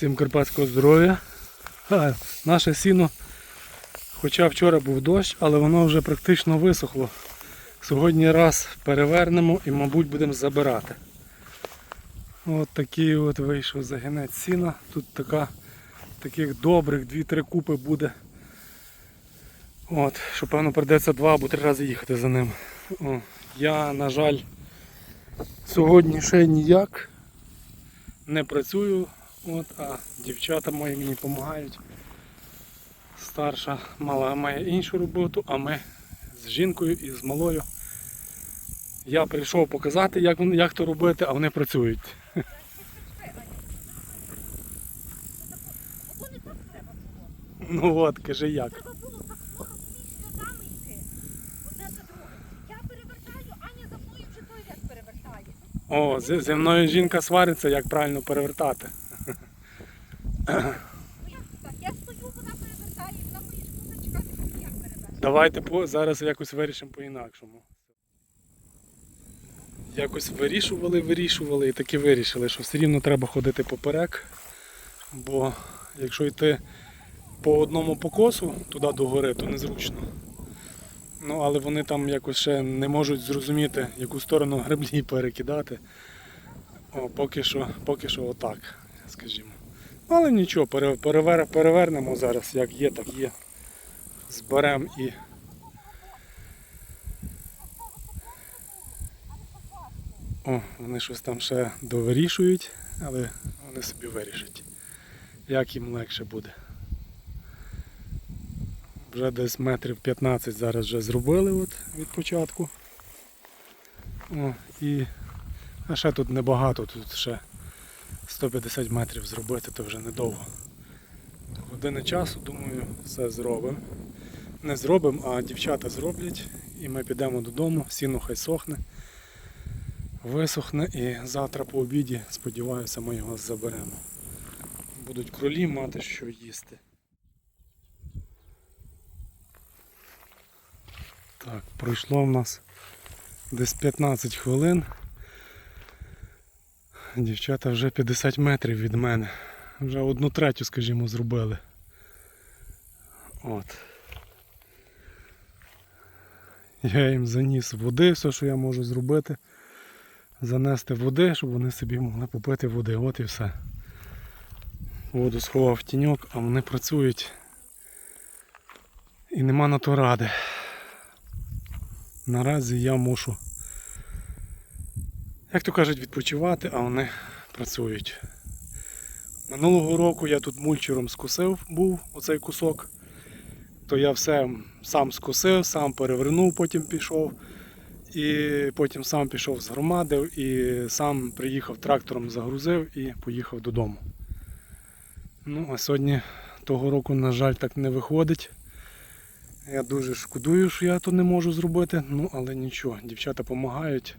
Всім карпатського здоров'я. Наше сіно, хоча вчора був дощ, але воно вже практично висохло. Сьогодні раз перевернемо і, мабуть, будемо забирати. От такий от вийшов загінець сіна. Тут така, таких добрих 2-3 купи буде. От, що певно прийдеться два або три рази їхати за ним. О, я, на жаль, сьогодні ще ніяк не працюю, от, а дівчата мої мені допомагають. Старша мала має іншу роботу, а ми з жінкою і з малою. Я прийшов показати, як, як то робити, а вони працюють. Ну от, кажи як. О, зі мною жінка свариться, як правильно перевертати. Давайте по, зараз якось вирішимо по-інакшому. Якось вирішували, вирішували і таки вирішили, що все рівно треба ходити поперек. Бо якщо йти по одному покосу туди до гори, то незручно. Ну, але вони там якось ще не можуть зрозуміти, яку сторону греблі перекидати. О, поки що, поки що отак, скажімо. Але нічого, перевер, перевернемо зараз, як є, так є. Зберемо і О, вони щось там ще довирішують, але вони собі вирішать, як їм легше буде. Вже десь метрів 15 зараз вже зробили от від початку. О, і... А ще тут небагато, тут ще 150 метрів зробити, то вже недовго. Години часу, думаю, все зробимо. Не зробимо, а дівчата зроблять і ми підемо додому, сіно хай сохне висохне і завтра по обіді, сподіваюся, ми його заберемо. Будуть кролі мати що їсти. Так, пройшло в нас десь 15 хвилин. Дівчата вже 50 метрів від мене. Вже одну третю, скажімо, зробили. От. Я їм заніс води, все, що я можу зробити занести води, щоб вони собі могли попити води. От і все. Воду сховав в тіньок, а вони працюють. І нема на то ради. Наразі я мушу, як то кажуть, відпочивати, а вони працюють. Минулого року я тут мульчером скусив був оцей кусок, то я все сам скусив, сам перевернув, потім пішов. І потім сам пішов з громадив і сам приїхав трактором, загрузив і поїхав додому. Ну, а сьогодні того року, на жаль, так не виходить. Я дуже шкодую, що я то не можу зробити, ну але нічого, дівчата допомагають.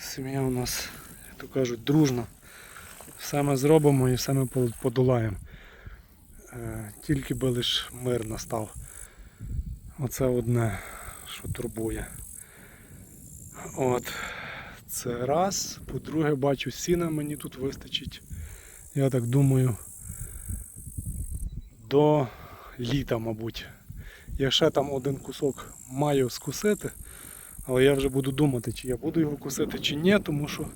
Сім'я у нас, як то кажуть, дружна. Все ми зробимо і все ми подолаємо. Е, Тільки би лиш мир настав. Оце одне, що турбує. От. Це раз. По-друге, бачу, сіна мені тут вистачить. Я так думаю. До літа, мабуть. Я ще там один кусок маю скусити, але я вже буду думати, чи я буду його кусити, чи ні, тому що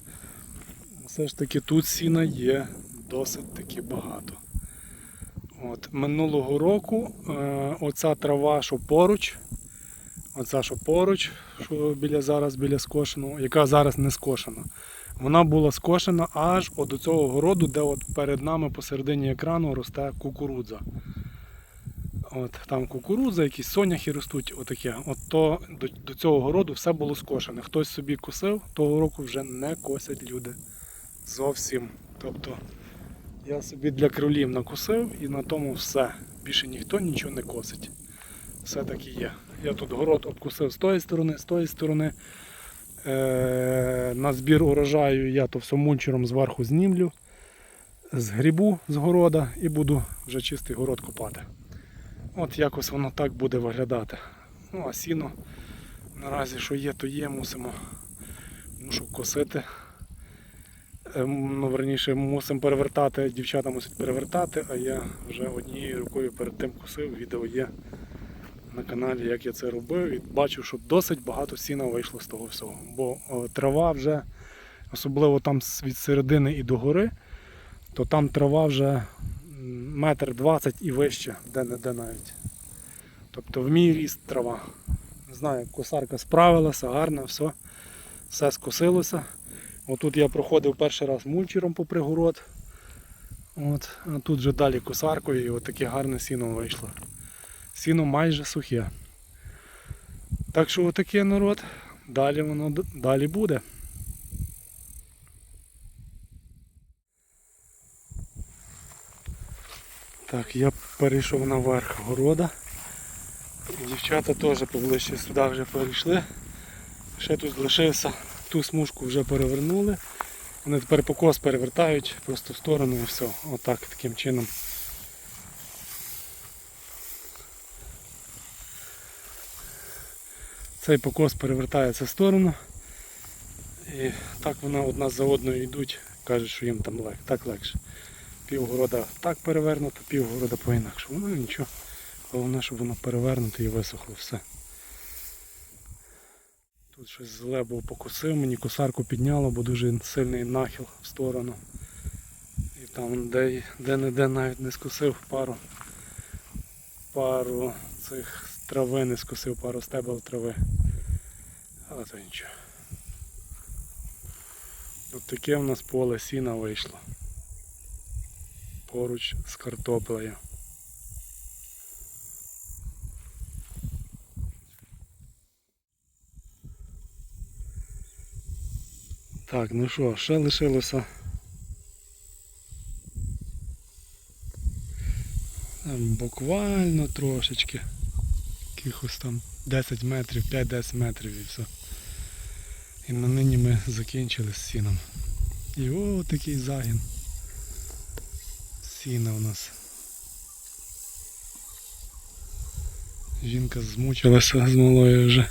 все ж таки тут сіна є досить таки багато. От, Минулого року е, оця трава, що поруч, Оця що поруч, що біля зараз біля скошеного, яка зараз не скошена. Вона була скошена аж до цього городу, де от перед нами посередині екрану росте кукурудза. От Там кукурудза, якісь соняхи ростуть, отаке. От то до, до цього городу все було скошене. Хтось собі косив, того року вже не косять люди. Зовсім. Тобто я собі для кролів накосив і на тому все. Більше ніхто нічого не косить. Все так і є. Я тут город обкусив з тої сторони, з тої сторони. Е, на збір урожаю я то все мульчером зверху знімлю, з грибу з города і буду вже чистий город копати. От якось воно так буде виглядати. Ну а сіно наразі що є, то є, мусимо мушу косити. ем, ну, верніше, мусимо перевертати, дівчата мусять перевертати, а я вже однією рукою перед тим кусив. Відео є на каналі, як я це робив, і бачу, що досить багато сіна вийшло з того всього. Бо о, трава вже, особливо там від середини і до гори, то там трава вже метр двадцять і вище, де-не-де навіть. Тобто в мій ріст трава. Не знаю, косарка справилася, гарно, все, все скосилося. Отут я проходив перший раз мульчером по пригород. От, а тут вже далі косаркою і отаке гарне сіно вийшло. Сіно майже сухе. Так що отаке народ. Далі воно далі буде. Так, я перейшов наверх города. Дівчата теж поближче сюди вже перейшли. Ще тут залишився, ту смужку вже перевернули. Вони тепер покос перевертають просто в сторону і все. Отак таким чином. Цей покос перевертається в сторону. І так вона одна за одною йдуть, кажуть, що їм там лег, так легше. Півгорода так перевернуто, півгорода по-інакше. Воно нічого. Головне, щоб воно перевернуто і висохло все. Тут щось зле покусив, мені косарку підняло, бо дуже сильний нахил в сторону. І там де, де не де навіть не скусив пару пару цих трави не скусив, пару стебел трави. Але то нічого. От таке в нас поле сіна вийшло. Поруч з картоплею. Так, ну що, ще лишилося. Буквально трошечки. Якихось там 10 метрів, 5-10 метрів і все. І на нині ми закінчили з сіном. І о, такий загін. Сіна у нас. Жінка змучилася з малою вже.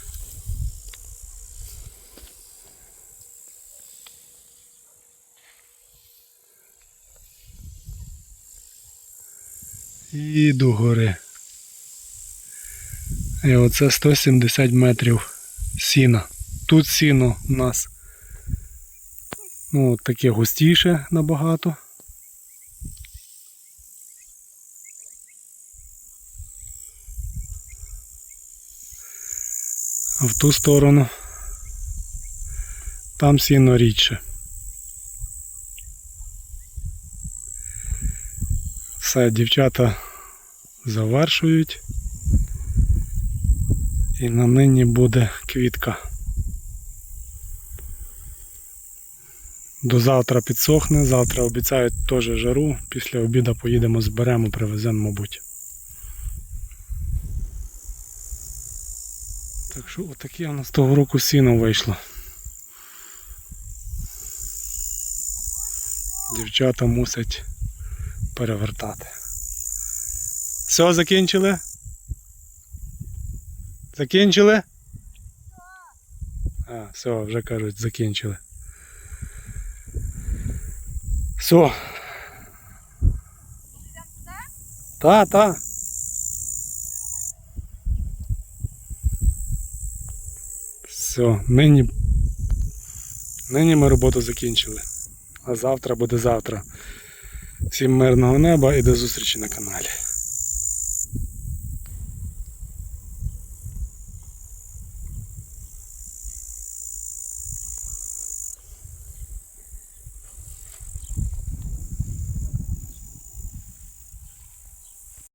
І до гори. І оце 170 метрів сіна. Тут сіно у нас ну, таке густіше набагато. В ту сторону там сіно рідше. Все, дівчата завершують. І на нині буде квітка. До завтра підсохне, завтра обіцяють теж жару, після обіду поїдемо, зберемо, привеземо, мабуть. Так що отаке у нас того року сіно вийшло. Дівчата мусять перевертати. Все, закінчили? Закінчили? А, все, вже кажуть, закінчили. Все. Та, та. Все, нині, нині ми роботу закінчили. А завтра буде завтра. Всім мирного неба і до зустрічі на каналі.